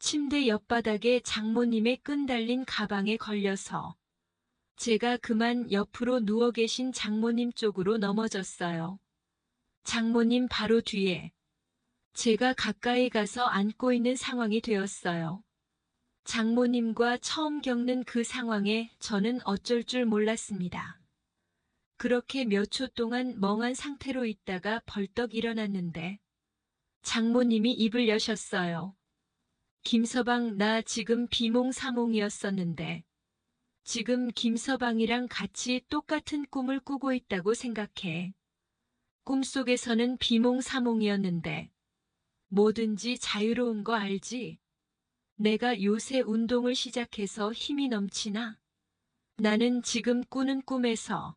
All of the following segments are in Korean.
침대 옆바닥에 장모님의 끈 달린 가방에 걸려서 제가 그만 옆으로 누워 계신 장모님 쪽으로 넘어졌어요. 장모님 바로 뒤에 제가 가까이 가서 안고 있는 상황이 되었어요. 장모님과 처음 겪는 그 상황에 저는 어쩔 줄 몰랐습니다. 그렇게 몇 초 동안 멍한 상태로 있다가 벌떡 일어났는데 장모님이 입을 여셨어요. 김서방 나 지금 비몽사몽이었었는데 지금 김서방이랑 같이 똑같은 꿈을 꾸고 있다고 생각해. 꿈속에서는 비몽사몽이었는데 뭐든지 자유로운 거 알지? 내가 요새 운동을 시작해서 힘이 넘치나? 나는 지금 꾸는 꿈에서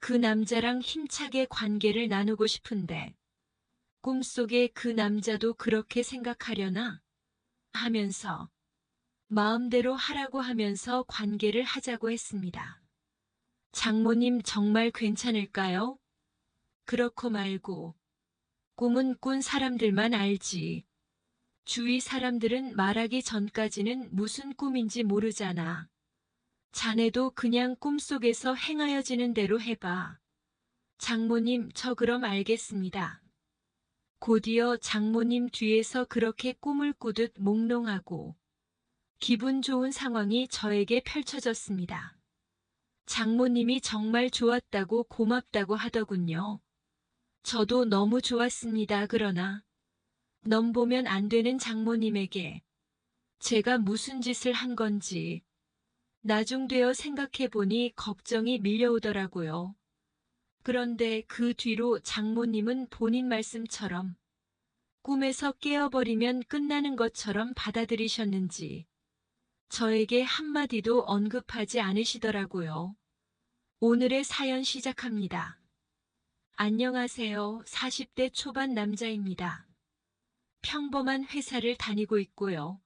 그 남자랑 힘차게 관계를 나누고 싶은데 꿈속에 그 남자도 그렇게 생각하려나? 하면서 마음대로 하라고 하면서 관계를 하자고 했습니다. 장모님 정말 괜찮을까요? 그렇고 말고 꿈은 꾼 사람들만 알지. 주위 사람들은 말하기 전까지는 무슨 꿈인지 모르잖아. 자네도 그냥 꿈속에서 행하여지는 대로 해봐. 장모님, 저 그럼 알겠습니다. 곧이어 장모님 뒤에서 그렇게 꿈을 꾸듯 몽롱하고 기분 좋은 상황이 저에게 펼쳐졌습니다. 장모님이 정말 좋았다고 고맙다고 하더군요. 저도 너무 좋았습니다. 그러나 넘보면 안 되는 장모님에게 제가 무슨 짓을 한 건지 나중 되어 생각해보니 걱정이 밀려오더라고요. 그런데 그 뒤로 장모님은 본인 말씀처럼 꿈에서 깨어버리면 끝나는 것처럼 받아들이셨는지 저에게 한마디도 언급하지 않으시더라고요. 오늘의 사연 시작합니다. 안녕하세요. 40대 초반 남자입니다. 평범한 회사를 다니고 있고요.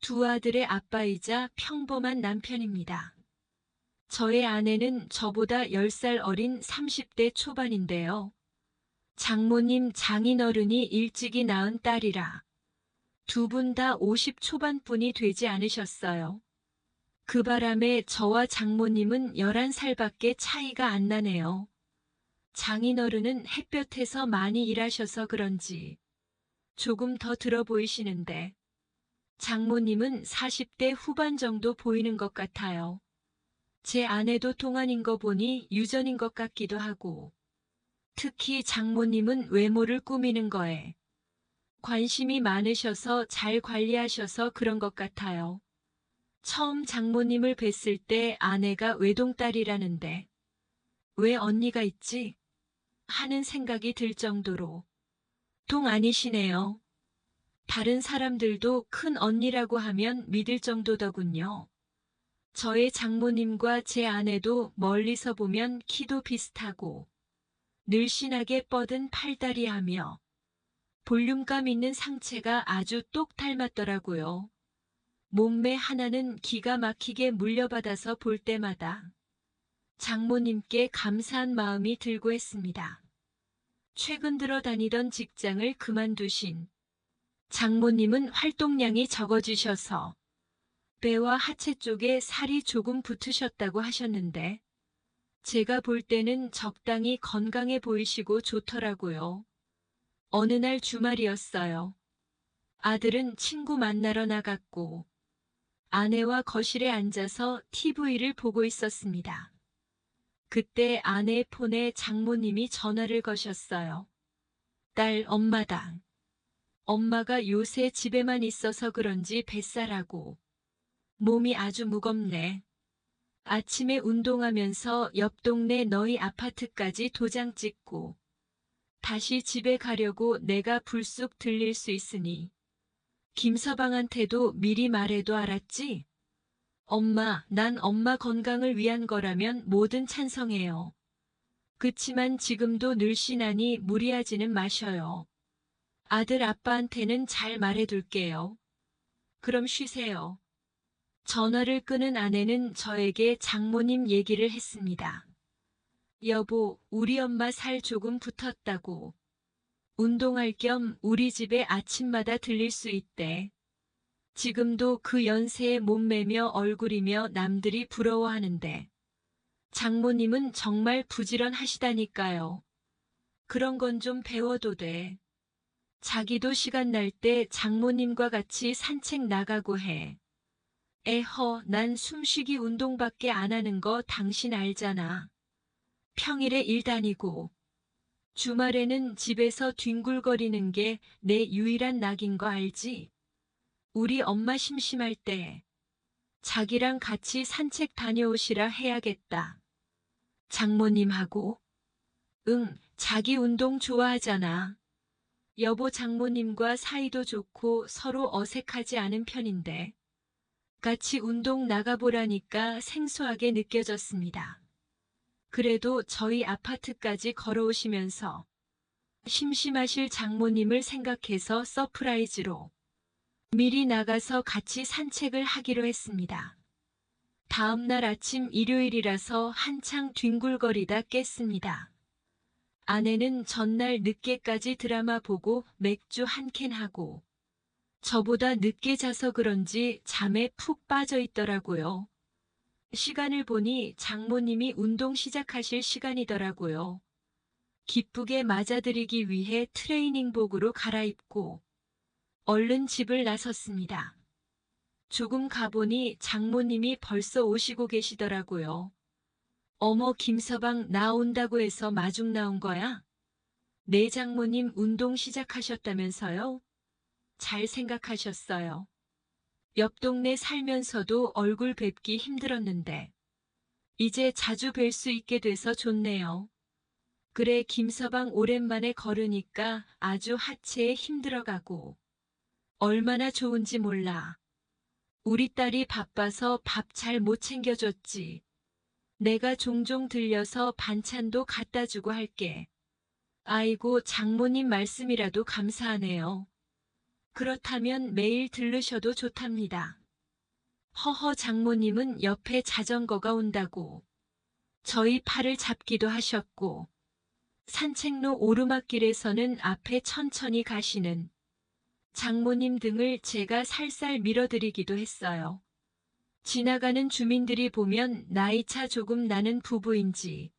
두 아들의 아빠이자 평범한 남편입니다. 저의 아내는 저보다 10살 어린 30대 초반인데요. 장모님 장인어른이 일찍이 낳은 딸이라 두 분 다 50 초반뿐이 되지 않으셨어요. 그 바람에 저와 장모님은 11살밖에 차이가 안 나네요. 장인어른은 햇볕에서 많이 일하셔서 그런지 조금 더 들어 보이시는데 장모님은 40대 후반 정도 보이는 것 같아요. 제 아내도 동안인 거 보니 유전인 것 같기도 하고 특히 장모님은 외모를 꾸미는 거에 관심이 많으셔서 잘 관리하셔서 그런 것 같아요. 처음 장모님을 뵀을 때 아내가 외동딸이라는데 왜 언니가 있지? 하는 생각이 들 정도로 동 아니시네요. 다른 사람들도 큰 언니라고 하면 믿을 정도더군요. 저의 장모님과 제 아내도 멀리서 보면 키도 비슷하고 늘씬하게 뻗은 팔다리 하며 볼륨감 있는 상체가 아주 똑 닮았더라고요. 몸매 하나는 기가 막히게 물려받아서 볼 때마다 장모님께 감사한 마음이 들고 했습니다. 최근 들어 다니던 직장을 그만두신 장모님은 활동량이 적어지셔서 배와 하체 쪽에 살이 조금 붙으셨다고 하셨는데 제가 볼 때는 적당히 건강해 보이시고 좋더라고요. 어느 날 주말이었어요. 아들은 친구 만나러 나갔고 아내와 거실에 앉아서 TV를 보고 있었습니다. 그때 아내의 폰에 장모님이 전화를 거셨어요. 딸 엄마다. 엄마가 요새 집에만 있어서 그런지 뱃살하고 몸이 아주 무겁네. 아침에 운동하면서 옆 동네 너희 아파트까지 도장 찍고 다시 집에 가려고 내가 불쑥 들릴 수 있으니 김서방한테도 미리 말해도 알았지? 엄마, 난 엄마 건강을 위한 거라면 뭐든 찬성해요. 그치만 지금도 늘씬하니 무리하지는 마셔요. 아들 아빠한테는 잘 말해둘게요. 그럼 쉬세요. 전화를 끄는 아내는 저에게 장모님 얘기를 했습니다. 여보, 우리 엄마 살 조금 붙었다고. 운동할 겸 우리 집에 아침마다 들릴 수 있대. 지금도 그 연세에 몸매며 얼굴이며 남들이 부러워하는데 장모님은 정말 부지런하시다니까요. 그런 건 좀 배워도 돼. 자기도 시간 날 때 장모님과 같이 산책 나가고 해. 에허, 난 숨쉬기 운동밖에 안 하는 거 당신 알잖아. 평일에 일 다니고, 주말에는 집에서 뒹굴거리는 게 내 유일한 낙인 거 알지? 우리 엄마 심심할 때 자기랑 같이 산책 다녀오시라 해야겠다. 장모님하고? 응, 자기 운동 좋아하잖아. 여보 장모님과 사이도 좋고 서로 어색하지 않은 편인데 같이 운동 나가보라니까 생소하게 느껴졌습니다. 그래도 저희 아파트까지 걸어오시면서 심심하실 장모님을 생각해서 서프라이즈로 미리 나가서 같이 산책을 하기로 했습니다. 다음 날 아침 일요일이라서 한창 뒹굴거리다 깼습니다. 아내는 전날 늦게까지 드라마 보고 맥주 한 캔 하고 저보다 늦게 자서 그런지 잠에 푹 빠져 있더라고요. 시간을 보니 장모님이 운동 시작하실 시간이더라고요. 기쁘게 맞아들이기 위해 트레이닝복으로 갈아입고 얼른 집을 나섰습니다. 조금 가보니 장모님이 벌써 오시고 계시더라고요. 어머 김서방 나온다고 해서 마중 나온 거야? 내 장모님 운동 시작하셨다면서요? 잘 생각하셨어요. 옆 동네 살면서도 얼굴 뵙기 힘들었는데 이제 자주 뵐 수 있게 돼서 좋네요. 그래 김서방 오랜만에 걸으니까 아주 하체에 힘들어가고 얼마나 좋은지 몰라. 우리 딸이 바빠서 밥 잘 못 챙겨줬지. 내가 종종 들려서 반찬도 갖다 주고 할게. 아이고 장모님 말씀이라도 감사하네요. 그렇다면 매일 들르셔도 좋답니다. 허허 장모님은 옆에 자전거가 온다고. 저희 팔을 잡기도 하셨고, 산책로 오르막길에서는 앞에 천천히 가시는 장모님 등을 제가 살살 밀어드리기도 했어요. 지나가는 주민들이 보면 나이차 조금 나는 부부인지,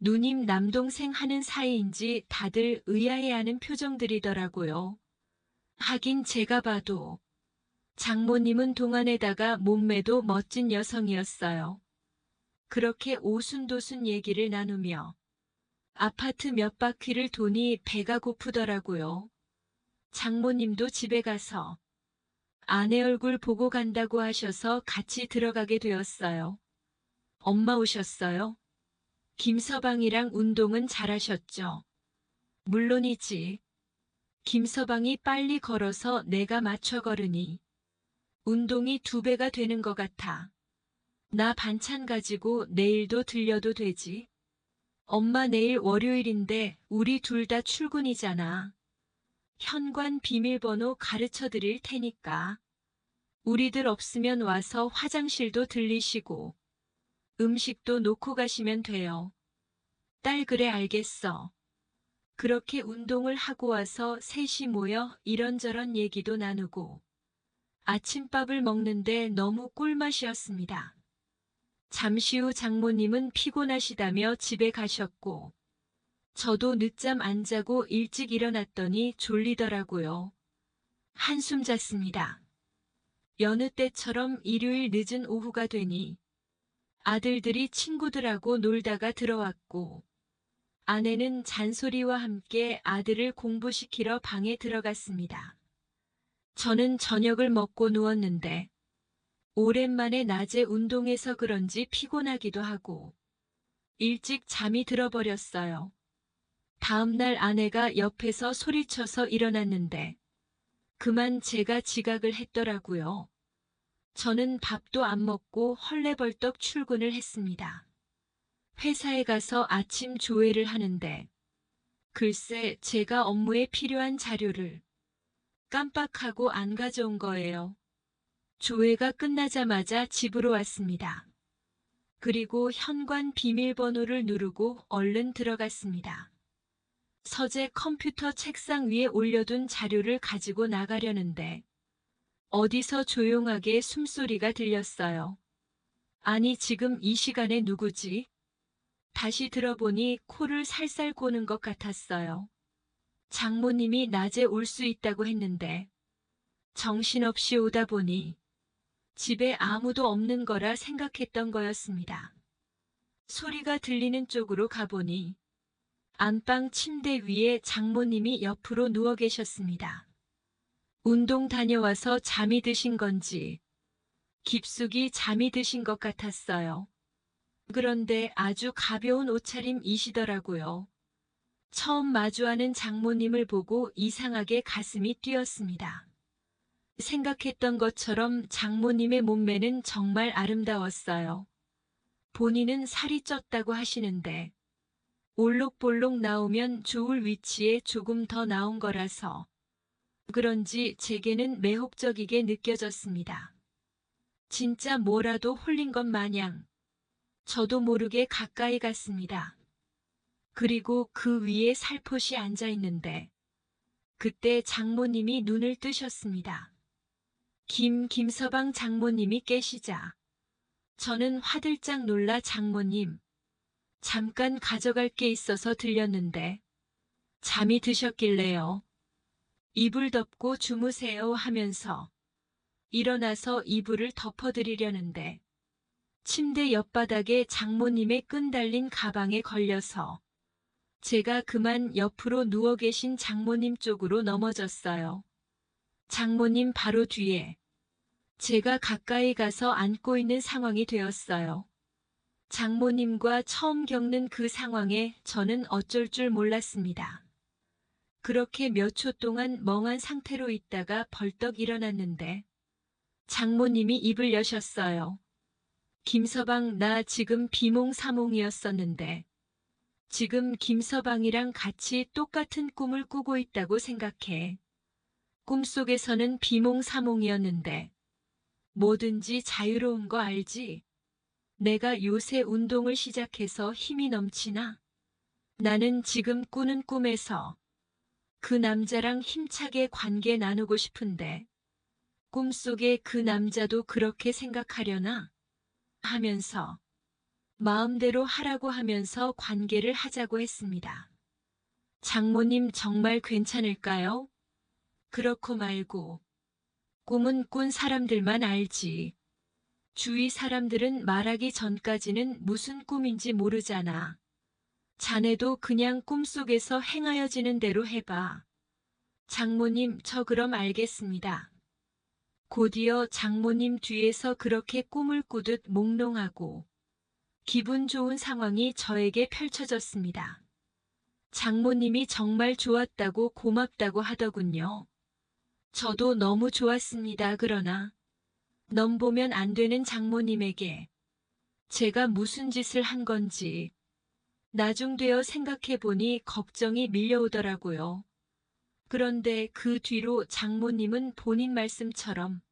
누님 남동생 하는 사이인지 다들 의아해하는 표정들이더라고요. 하긴 제가 봐도 장모님은 동안에다가 몸매도 멋진 여성이었어요. 그렇게 오순도순 얘기를 나누며 아파트 몇 바퀴를 도니 배가 고프더라고요. 장모님도 집에 가서 아내 얼굴 보고 간다고 하셔서 같이 들어가게 되었어요. 엄마 오셨어요? 김서방이랑 운동은 잘하셨죠? 물론이지. 김서방이 빨리 걸어서 내가 맞춰 걸으니 운동이 두 배가 되는 것 같아. 나 반찬 가지고 내일도 들려도 되지? 엄마 내일 월요일인데 우리 둘 다 출근이잖아. 현관 비밀번호 가르쳐 드릴 테니까. 우리들 없으면 와서 화장실도 들리시고 음식도 놓고 가시면 돼요. 딸 그래 알겠어. 그렇게 운동을 하고 와서 셋이 모여 이런저런 얘기도 나누고 아침밥을 먹는데 너무 꿀맛이었습니다. 잠시 후 장모님은 피곤하시다며 집에 가셨고 저도 늦잠 안 자고 일찍 일어났더니 졸리더라고요. 한숨 잤습니다. 여느 때처럼 일요일 늦은 오후가 되니 아들들이 친구들하고 놀다가 들어왔고 아내는 잔소리와 함께 아들을 공부시키러 방에 들어갔습니다. 저는 저녁을 먹고 누웠는데 오랜만에 낮에 운동해서 그런지 피곤하기도 하고 일찍 잠이 들어버렸어요. 다음날 아내가 옆에서 소리쳐서 일어났는데 그만 제가 지각을 했더라고요. 저는 밥도 안 먹고 헐레벌떡 출근을 했습니다. 회사에 가서 아침 조회를 하는데 글쎄 제가 업무에 필요한 자료를 깜빡하고 안 가져온 거예요. 조회가 끝나자마자 집으로 왔습니다. 그리고 현관 비밀번호를 누르고 얼른 들어갔습니다. 서재 컴퓨터 책상 위에 올려둔 자료를 가지고 나가려는데 어디서 조용하게 숨소리가 들렸어요. 아니, 지금 이 시간에 누구지? 다시 들어보니 코를 살살 고는 것 같았어요. 장모님이 낮에 올 수 있다고 했는데, 정신없이 오다 보니, 집에 아무도 없는 거라 생각했던 거였습니다. 소리가 들리는 쪽으로 가보니, 안방 침대 위에 장모님이 옆으로 누워 계셨습니다. 운동 다녀와서 잠이 드신 건지 깊숙이 잠이 드신 것 같았어요. 그런데 아주 가벼운 옷차림이시더라고요. 처음 마주하는 장모님을 보고 이상하게 가슴이 뛰었습니다. 생각했던 것처럼 장모님의 몸매는 정말 아름다웠어요. 본인은 살이 쪘다고 하시는데 올록볼록 나오면 좋을 위치에 조금 더 나온 거라서 그런지 제게는 매혹적이게 느껴졌습니다. 진짜 뭐라도 홀린 것 마냥 저도 모르게 가까이 갔습니다. 그리고 그 위에 살포시 앉아 있는데 그때 장모님이 눈을 뜨셨습니다. 김 김서방 장모님이 깨시자 저는 화들짝 놀라 장모님 잠깐 가져갈 게 있어서 들렸는데 잠이 드셨길래요. 이불 덮고 주무세요 하면서 일어나서 이불을 덮어드리려는데 침대 옆바닥에 장모님의 끈 달린 가방에 걸려서 제가 그만 옆으로 누워 계신 장모님 쪽으로 넘어졌어요. 장모님 바로 뒤에 제가 가까이 가서 안고 있는 상황이 되었어요. 장모님과 처음 겪는 그 상황에 저는 어쩔 줄 몰랐습니다. 그렇게 몇 초 동안 멍한 상태로 있다가 벌떡 일어났는데 장모님이 입을 여셨어요. 김서방 나 지금 비몽사몽이었었는데 지금 김서방이랑 같이 똑같은 꿈을 꾸고 있다고 생각해. 꿈속에서는 비몽사몽이었는데 뭐든지 자유로운 거 알지? 내가 요새 운동을 시작해서 힘이 넘치나? 나는 지금 꾸는 꿈에서 그 남자랑 힘차게 관계 나누고 싶은데 꿈속에 그 남자도 그렇게 생각하려나? 하면서 마음대로 하라고 하면서 관계를 하자고 했습니다. 장모님 정말 괜찮을까요? 그렇고 말고 꿈은 꾼 사람들만 알지. 주위 사람들은 말하기 전까지는 무슨 꿈인지 모르잖아. 자네도 그냥 꿈속에서 행하여지는 대로 해봐. 장모님, 저 그럼 알겠습니다. 곧이어 장모님 뒤에서 그렇게 꿈을 꾸듯 몽롱하고 기분 좋은 상황이 저에게 펼쳐졌습니다. 장모님이 정말 좋았다고 고맙다고 하더군요. 저도 너무 좋았습니다. 그러나 넘보면 안 되는 장모님에게 제가 무슨 짓을 한 건지 나중 되어 생각해보니 걱정이 밀려오더라고요. 그런데 그 뒤로 장모님은 본인 말씀처럼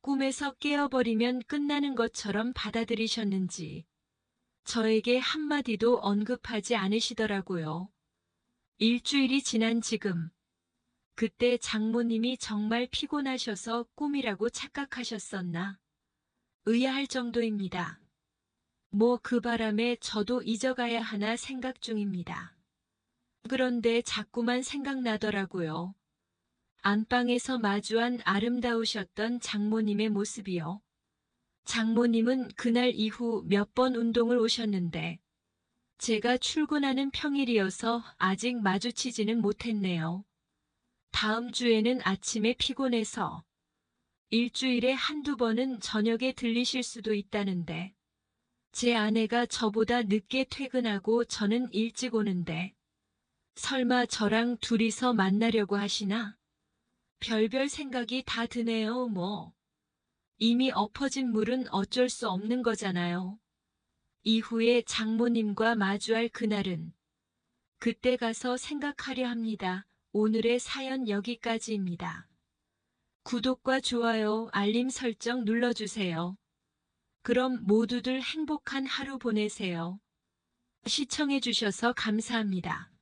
꿈에서 깨어버리면 끝나는 것처럼 받아들이셨는지 저에게 한마디도 언급하지 않으시더라고요. 일주일이 지난 지금 그때 장모님이 정말 피곤하셔서 꿈이라고 착각하셨었나 의아할 정도입니다. 뭐 그 바람에 저도 잊어가야 하나 생각 중입니다. 그런데 자꾸만 생각나더라고요. 안방에서 마주한 아름다우셨던 장모님의 모습이요. 장모님은 그날 이후 몇 번 운동을 오셨는데 제가 출근하는 평일이어서 아직 마주치지는 못했네요. 다음 주에는 아침에 피곤해서 일주일에 한두 번은 저녁에 들리실 수도 있다는데 제 아내가 저보다 늦게 퇴근하고 저는 일찍 오는데 설마 저랑 둘이서 만나려고 하시나? 별별 생각이 다 드네요, 뭐. 이미 엎어진 물은 어쩔 수 없는 거잖아요. 이후에 장모님과 마주할 그날은 그때 가서 생각하려 합니다. 오늘의 사연 여기까지입니다. 구독과 좋아요, 알림 설정 눌러주세요. 그럼 모두들 행복한 하루 보내세요. 시청해주셔서 감사합니다.